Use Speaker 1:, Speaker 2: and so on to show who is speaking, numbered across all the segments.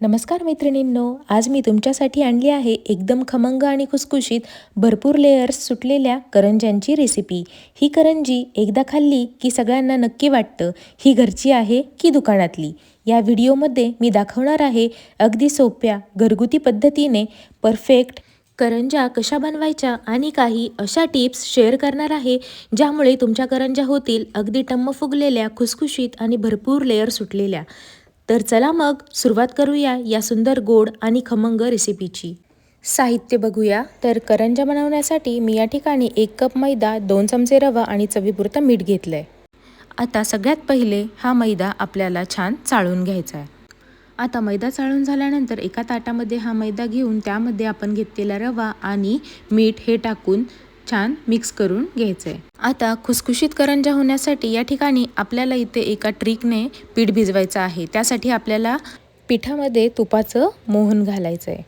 Speaker 1: नमस्कार मैत्रिणींनो आज मी तुमच्यासाठी आणली आहे एकदम खमंग आणि खुसखुशीत भरपूर लेयर्स सुटलेल्या करंज्यांची रेसिपी ही करंजी एकदा खाल्ली की सगळ्यांना नक्की वाटतं ही घरची आहे की दुकानातली? या व्हिडिओमध्ये मी दाखवणार आहे अगदी सोप्या घरगुती पद्धतीने परफेक्ट करंज्या कशा बनवायच्या आणि काही अशा टिप्स शेअर करणार आहे ज्यामुळे तुमच्या करंज्या होतील अगदी टम्म फुगलेल्या खुसखुशीत आणि भरपूर लेअर सुटलेल्या. तर चला मग सुरुवात करूया या सुंदर गोड आणि खमंग रेसिपीची साहित्य बघूया. तर करंजा बनवण्यासाठी मी या ठिकाणी एक कप मैदा दोन चमचे रवा आणि चवीपुरतं मीठ घेतलं आहे आता सगळ्यात पहिले हा मैदा आपल्याला छान चाळून घ्यायचा आहे आता मैदा चाळून झाल्यानंतर एका ताटामध्ये हा मैदा घेऊन त्यामध्ये आपण घेतलेला रवा आणि मीठ हे टाकून छान मिक्स करून घ्यायचं आहे आता खुसखुशीत करंजा होण्यासाठी या ठिकाणी आपल्याला इथे एका ट्रिकने पीठ भिजवायचं आहे. त्यासाठी आपल्याला पिठामध्ये तुपाचं मोहन घालायचं आहे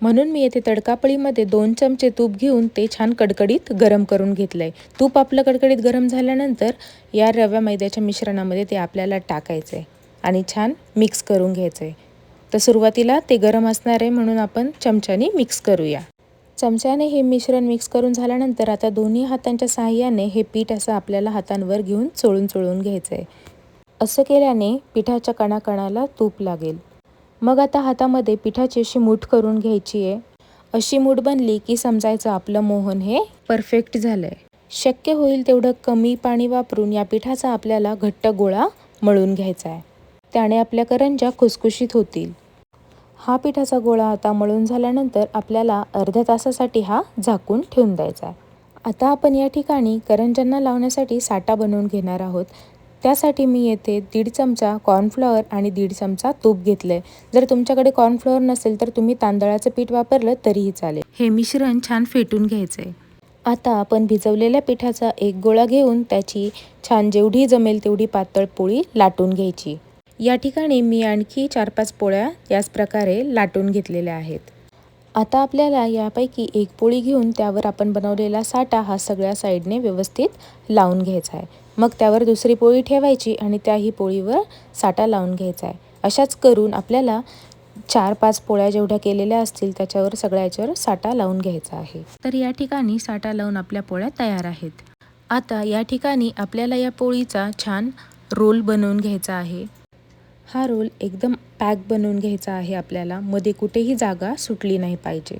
Speaker 1: म्हणून मी येथे तडकापळीमध्ये दोन चमचे तूप घेऊन ते छान कडकडीत गरम करून घेतलं आहे तूप आपलं कडकडीत गरम झाल्यानंतर या रव्या मैद्याच्या मिश्रणामध्ये ते आपल्याला टाकायचं आहे आणि छान मिक्स करून घ्यायचं आहे तर सुरुवातीला ते गरम असणार आहे म्हणून आपण चमच्याने मिक्स करूया. चमच्याने हे मिश्रण मिक्स करून झाल्यानंतर आता दोन्ही हातांच्या साहाय्याने हे पीठ असं आपल्याला हातांवर घेऊन चोळून चोळून घ्यायचं आहे असं केल्याने पिठाच्या कणाकणाला तूप लागेल. मग आता हातामध्ये पिठाची अशी मूठ करून घ्यायची आहे अशी मूठ बनली की समजायचं आपलं मोहन हे परफेक्ट झालं आहे शक्य होईल तेवढं कमी पाणी वापरून या पिठाचा आपल्याला घट्ट गोळा मळून घ्यायचा आहे त्याने आपल्या करंज्या खुसखुशीत होतील. हा पिठाचा गोळा आता मळून झाल्यानंतर आपल्याला अर्ध्या तासासाठी हा झाकून ठेवून द्यायचा आहे. आता आपण या ठिकाणी करंज्यांना लावण्यासाठी साठा बनवून घेणार आहोत. त्यासाठी मी येथे दीड चमचा कॉर्नफ्लॉवर आणि दीड चमचा तूप घेतलं आहे जर तुमच्याकडे कॉर्नफ्लॉवर नसेल तर तुम्ही तांदळाचं पीठ वापरलं तरीही चालेल. हे मिश्रण छान फेटून घ्यायचं आहे आता आपण भिजवलेल्या पिठाचा एक गोळा घेऊन त्याची छान जेवढी जमेल तेवढी पातळ पोळी लाटून घ्यायची. या ठिकाणी मी आणखी चार पाच पोळ्या याच प्रकारे लाटून घेतलेल्या आहेत. आता आपल्याला यापैकी एक पोळी घेऊन त्यावर आपण बनवलेला साठा हा सगळ्या साईडने व्यवस्थित लावून घ्यायचा आहे. मग त्यावर दुसरी पोळी ठेवायची आणि त्याही पोळीवर साठा लावून घ्यायचा आहे. अशाच करून आपल्याला चार पाच पोळ्या जेवढ्या केलेल्या असतील त्याच्यावर सगळ्या याच्यावर साठा लावून घ्यायचा आहे. तर या ठिकाणी साठा लावून आपल्या पोळ्या तयार आहेत. आता या ठिकाणी आपल्याला या पोळीचा छान रोल बनवून घ्यायचा आहे. हा रोल एकदम पॅक बनवून घ्यायचा आहे आपल्याला. मध्ये कुठेही जागा सुटली नाही पाहिजे.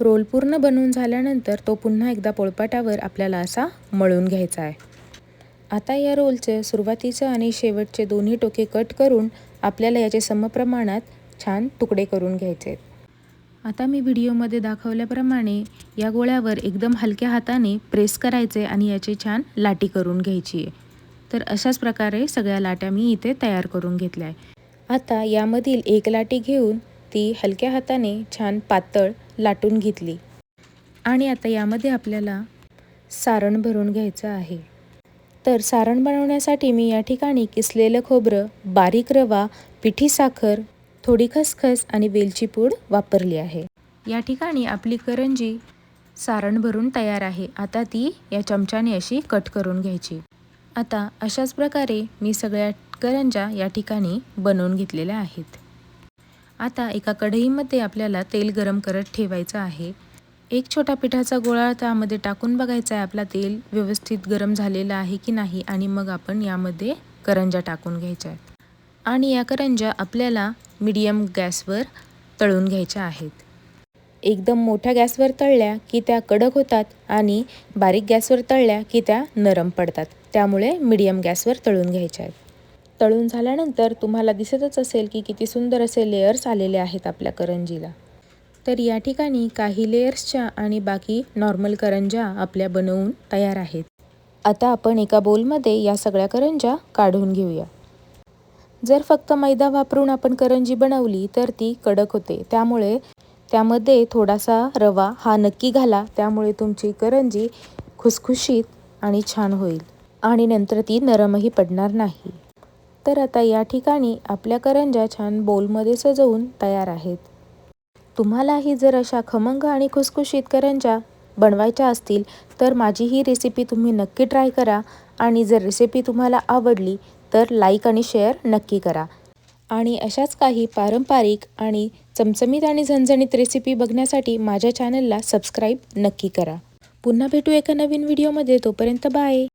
Speaker 1: रोल पूर्ण बनवून झाल्यानंतर तो पुन्हा एकदा पोळपाटावर आपल्याला असा मळून घ्यायचा आहे. आता या रोलचे सुरुवातीचं आणि शेवटचे दोन्ही टोके कट करून आपल्याला याचे समप्रमाणात छान तुकडे करून घ्यायचे. आता मी व्हिडिओमध्ये दाखवल्याप्रमाणे या गोळ्यावर एकदम हलक्या हाताने प्रेस करायचे आणि याची छान लाटी करून घ्यायची आहे. तर अशाच प्रकारे सगळ्या लाट्या मी इथे तयार करून घेतल्या आहे आता यामधील एक लाटी घेऊन ती हलक्या हाताने छान पातळ लाटून घेतली. आणि आता यामध्ये आपल्याला सारण भरून घ्यायचं आहे. तर सारण बनवण्यासाठी मी या ठिकाणी किसलेलं खोबरं बारीक रवा पिठी साखर थोडी खसखस आणि वेलची पूड वापरली आहे. या ठिकाणी आपली करंजी सारण भरून तयार आहे. आता ती या चमच्याने अशी कट करून घ्यायची. आता अशाच प्रकारे मी सगळ्या करंजा या ठिकाणी बनवून घेतलेल्या आहेत. आता एका कढईमध्ये आपल्याला तेल गरम करत ठेवायचं आहे. एक छोटा पिठाचा गोळा त्यामध्ये टाकून बघायचा आहे आपला तेल व्यवस्थित गरम झालेला आहे की नाही आणि मग आपण यामध्ये करंजा टाकून घ्यायच्या आहेत आणि या करंजा आपल्याला मीडियम गॅसवर तळून घ्यायच्या आहेत. एकदम मोठ्या गॅसवर तळल्या की त्या कडक होतात आणि बारीक गॅसवर तळल्या की त्या नरम पडतात. त्यामुळे मिडियम गॅसवर तळून घ्यायच्या आहेत. तळून झाल्यानंतर तुम्हाला दिसतच असेल की किती सुंदर असे लेयर्स आलेले आहेत आपल्या करंजीला. तर या ठिकाणी काही लेयर्सच्या आणि बाकी नॉर्मल करंजा आपल्या बनवून तयार आहेत. आता आपण एका बोलमध्ये या सगळ्या करंजा काढून घेऊया. जर फक्त मैदा वापरून आपण करंजी बनवली तर ती कडक होते. त्यामुळे त्यामध्ये थोडासा रवा हा नक्की घाला. त्यामुळे तुमची करंजी खुसखुशीत आणि छान होईल. आणि नंतर ती नरमही पडणार नाही. तर आता या ठिकाणी आपल्या करंजा छान बोलमध्ये सजवून तयार आहेत. तुम्हालाही जर अशा खमंग आणि खुसखुशीत करंजा बनवायच्या असतील तर माझी ही रेसिपी तुम्ही नक्की ट्राय करा आणि जर रेसिपी तुम्हाला आवडली तर लाईक आणि शेअर नक्की करा. आणि अशाच काही पारंपरिक आणि चमचमीत आणि झणझणीत रेसिपी बघण्यासाठी माझ्या चॅनलला सबस्क्राईब नक्की करा. पुन्हा भेटू एका नवीन व्हिडिओमध्ये तोपर्यंत बाय